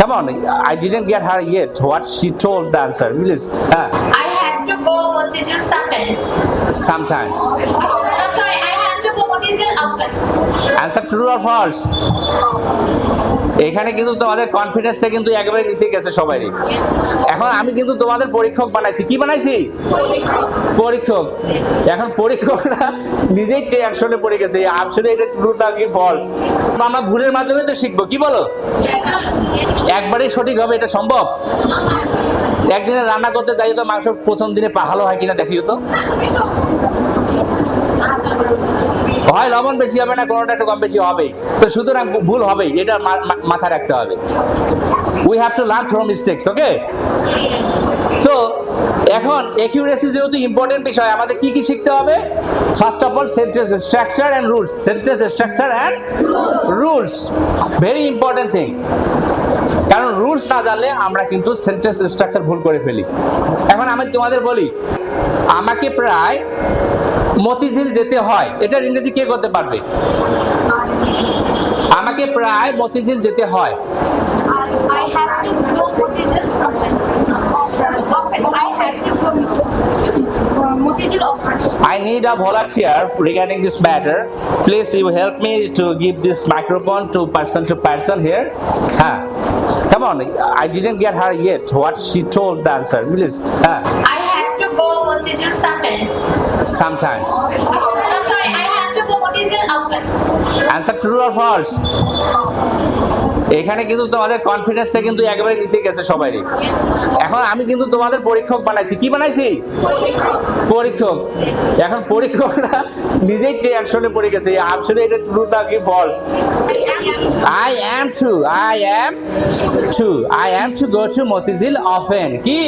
Come on, I didn't get her yet. What she told the answer, please. Uh, I have to go Motijil sometimes. sometimes. No, sorry, Answer true or false? এখানে কিন্তু তোমাদের কনফিডেন্সটা কিন্তু একেবারে নিচে গেছে সবারই। এখন আমি কিন্তু তোমাদের পরীক্ষক বানাইছি। কি বানাইছি? পরীক্ষক। এখন পরীক্ষকরা নিজেই টেনশনে পড়ে গেছে। আসলে এটা ট্রু না কি ফলস আমরা ভুলের মাধ্যমে তো শিখব। কি বলো? একবারেই সঠিক হবে? এটা সম্ভব? একদিনে রান্না করতে যাই তো মাংস প্রথম দিনে ভালো হয় কিনা দেখিও তো। হয় লবণ বেশি হবে না কোনোটা একটু কম বেশি হবে। তো সুতরাং ভুল হবেই, এটা মাথায় রাখতে হবে। We have to learn from mistakes okay তো এখন একিউরেসি যেহেতু ইম্পর্টেন্ট বিষয়, আমাদের কি কি শিখতে হবে? First of all sentence structure and rules sentence structure and rules very important thing কারণ রুলস না জানলে আমরা কিন্তু সেন্টেন্স স্ট্রাকচার ভুল করে ফেলি এখন আমি তোমাদের বলি আমাকে প্রায় মতিঝিল যেতে হয় এটার ইংরেজি কে করতে পারবে আমাকে প্রায় মতিঝিল যেতে হয় I need a volunteer regarding this matter. Please, you help me to give this microphone to person to person here. Huh. Come on, I didn't get her yet. What she told the answer, please. Huh. I have to go Motijil sometimes. Sometimes. No, sorry, I Answer true or false? এখানে কিন্তু তোমাদের কনফিডেন্সটা কিন্তু একেবারে নিচে গেছে সবারই। এখন আমি কিন্তু তোমাদের পরীক্ষক বানাইছি। কি বানাইছি? পরীক্ষক। এখন পরীক্ষকরা নিজেই টেনশনে পড়ে গেছে আসলে এটা ট্রু না কি false I am to, I am to, I am to go to Motizil often. কি?